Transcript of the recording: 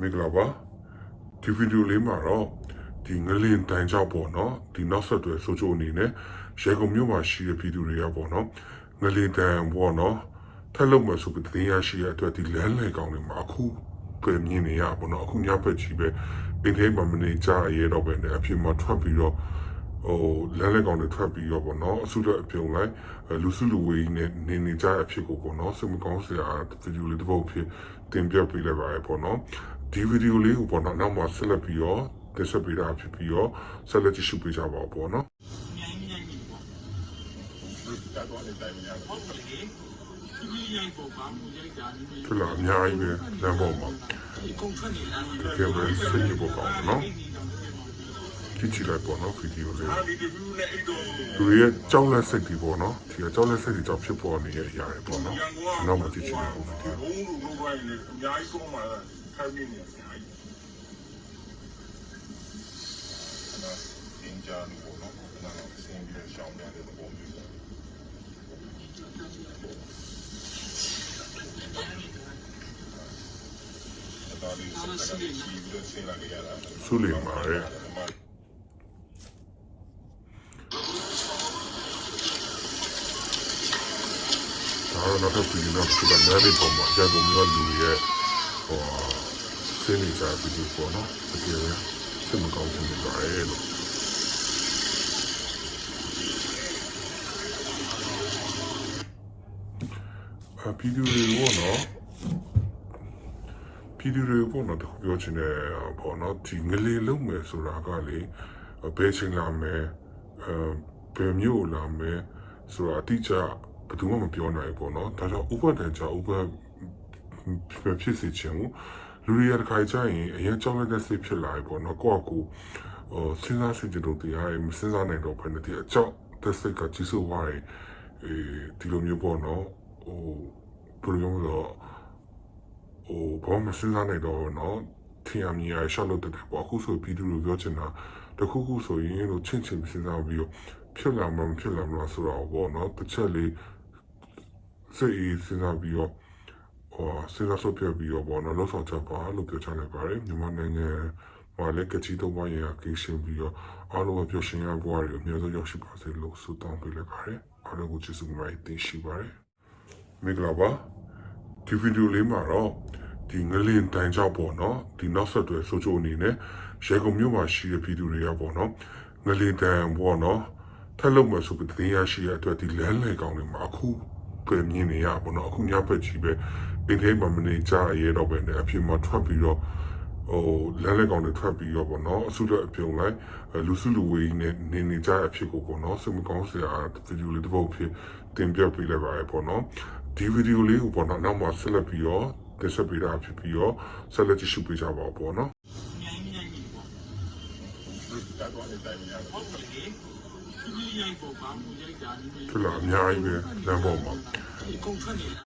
မင်္ဂလာပါဒီဗီဒီယိုလေးမှာတော့ဒီငလင်တန်ကြောက်ပေါ့နော်ဒီနောက်ဆက်တွဲဆိုချိုအနေနဲ့ရေကုန်မြို့မှာရှိတဲ့ပြည်သူတွေကပေါ့နော်ငလင်တန်ပေါ့နော်ထက်လို့မဆိုပြီးတင်ရရှိရတဲ့အတွက်ဒီလမ်းလေကောင်တွေမှာအခုပဲမြင်နေရပေါ့နော်အခုညဘက်ကြီးပဲအင်းထဲမှာမနေကြရဲတော့ပဲနဲ့အဖြစ်မှာထွက်ပြီးတော့ဟိုလမ်းလေကောင်တွေထွက်ပြီးတော့ပေါ့နော်အဆုတော့အပြုံလိုက်အဲလူစုလူဝေးနဲ့နေနေကြတဲ့အဖြစ်ကိုပေါ့နော်စမကောင်းစရာဗီဒီယိုလေးတစ်ပုဒ်ဖြစ်တင်ပြပေးလိုက်ပါရပေါ့နော် ဒီဗီဒီယိုလေးကိုပေါ့နော်နောက်မှဆက်လက်ပြီးတော့တက်ဆက်ပေးတာဖြစ်ပြီးတော့ဆက်လက်ကြည့်ရှုပေးကြပါဦးပေါ့နော်မြိုင်းမြိုင်းကြီးပေါ့တက်သွားတဲ့တိုင်များဟုတ်ကဲ့ဒီမြိုင်းပုံပါမူရိုက်တာဒီဖြစ်လာအများကြီးပဲလမ်းပေါ်မှာဒီကုန်ထွက်နေလားတကယ်ပဲစိတ်ညစ်ဖို့ကောင်းတယ်နော်ကြည့်ကြည့်လိုက်ပေါ့နော်ဗီဒီယိုလေးအားဒီဒီဘူးနဲ့အဲ့တော့လူတွေရဲ့ကြောက်လက်စိတ်တွေပေါ့နော်ဒီကကြောက်လက်စိတ်တွေကြောင့်ဖြစ်ပေါ်နေရတဲ့အရာတွေပေါ့နော်နောက်မှကြည့်ကြည့်လိုက်ပေါ့ဗီဒီယို ဘုံလူလူပိုင်းနဲ့အများကြီးကောင်းပါလားခိုင်းနေနေအများကြီးအဲ့ဒါအင်ဂျာလို့ပေါ့နော်အဲ့ဒါဆင်းပြီးရှောင်းနေတဲ့ပုံမျိုးအဲ့ဒါလေးစက်ကနေပြီးပြီးဆင်းလာကြရတာဆုလီမာရဲ့ဒါတော့နောက်ထ ပ်ဗီဒီယိုနောက်တစ်ခုကလည်းဒီပုံမှာရေကုန်မြို့လူတွေရဲ့ဟိုစင်းနေကြဗီဒီယိုပေါ့နော်တကယ်ပဲစိတ်မကောင်းဖြစ်နေပါရဲ့လို့အဗီဒီယိုတွေပေါ့နော်ဗီဒီယိုတွေပေါ့နော်တခုပြောချင်တယ်ပေါ့နော်ဒီငလေးလုံးမယ်ဆိုတာကလေဘယ်ချိန်လာမယ်အဲဘယ်မျိုးလာမယ်ဆိုတာအတိအကျဘယ်သူမှမပြောနိုင်ဘူးပေါ့နော်ဒါကြောင့်ဥပဒေကြောင့်ဥပဒေဖြစ်စေချင်ဘူး လူတွေကတစ်ခါကျရင်အရင်ကြောက်လက်တဲ့စိတ်ဖြစ်လာပြီပေါ့နော်ကိုယ့်အကူဟိုစဉ်းစားစစ်ကြည့်လို့တရားရင်မစဉ်းစားနိုင်တော့ဘယ်နဲ့ဒီအကြောက်တဲ့စိတ်ကကြီးစိုးသွားတယ်အေးဒီလိုမျိုးပေါ့နော်ဟိုဘယ်လိုမျိုးလဲဟိုဘာမှမစဉ်းစားနိုင်တော့နော်ထင်ရမြင်ရရှောက်လို့တက်တယ်ပေါ့အခုဆိုပြီးသူတို့ပြောချင်တာတခုခုဆိုရင်တို့ချင့်ချင်စဉ်းစားပြီးတော့ဖြစ်လာမှမဖြစ်လာမှဆိုတော့ပေါ့နော်တစ်ချက်လေးစိတ်အေးစဉ်းစားပြီးတော့ စေရဆုပ်ပြပြီးတော့ပေါ့နော်လှုပ်ဆောင်ချက်ပါလို့ပြောချလိုက်ပါတယ်မြန်မာနိုင်ငံမှာလည်းကတိတော့ဘာရာကိရှင်ပြီးတော့အားလုံးပျော်ရွှင်ရဘဝတွေအများဆုံးရရှိပါစေလို့ဆုတောင်းပေးလိုက်ပါတယ်အားလုံးကိုကျေးဇူးများတင်ရှိပါတယ်မင်္ဂလာပါဒီဗီဒီယိုလေးမှာတော့ဒီငလင်တိုင်ကြောက်ပေါ့နော်ဒီနောက်ဆက်တွဲဆိုချိုအနေနဲ့ရေကုန်မြို့မှာရှိတဲ့ပြည်သူတွေရပေါ့နော်ငလင်တိုင်ပေါ့နော်ထက်လို့မယ်ဆိုပြီးတင်ရရှိရအတွက်ဒီလမ်းလေကောင်းတွေမှာအခု ပဲမြင်နေရပေါ့နော်အခုညဘက်ကြီးပဲအင်းထဲမှာမနေကြရဲတော့ပဲနဲ့အဖြစ်မှာထွက်ပြီးတော့ဟိုလမ်းလေကောင်တွေထွက်ပြီးတော့ပေါ့နော်အဆုတော့အပြုံလိုက်အဲလူစုလူဝေးနဲ့နေနေကြတဲ့အဖြစ်ကိုပေါ့နော်စမကောင်းစရာဗီဒီယိုလေးတစ်ပုဒ်ဖြစ်တင်ပြပေးလိုက်ပါရပေါ့နော်ဒီဗီဒီယိုလေးကိုပေါ့နော်နောက်မှဆက်လက်ပြီးတော့တက်ဆက်ပေးတာဖြစ်ပြီးတော့ဆက်လက်ကြည့်ရှုပေးကြပါဦးပေါ့နော် မြိုင်းမြိုင်းကြီးပေါ့တက်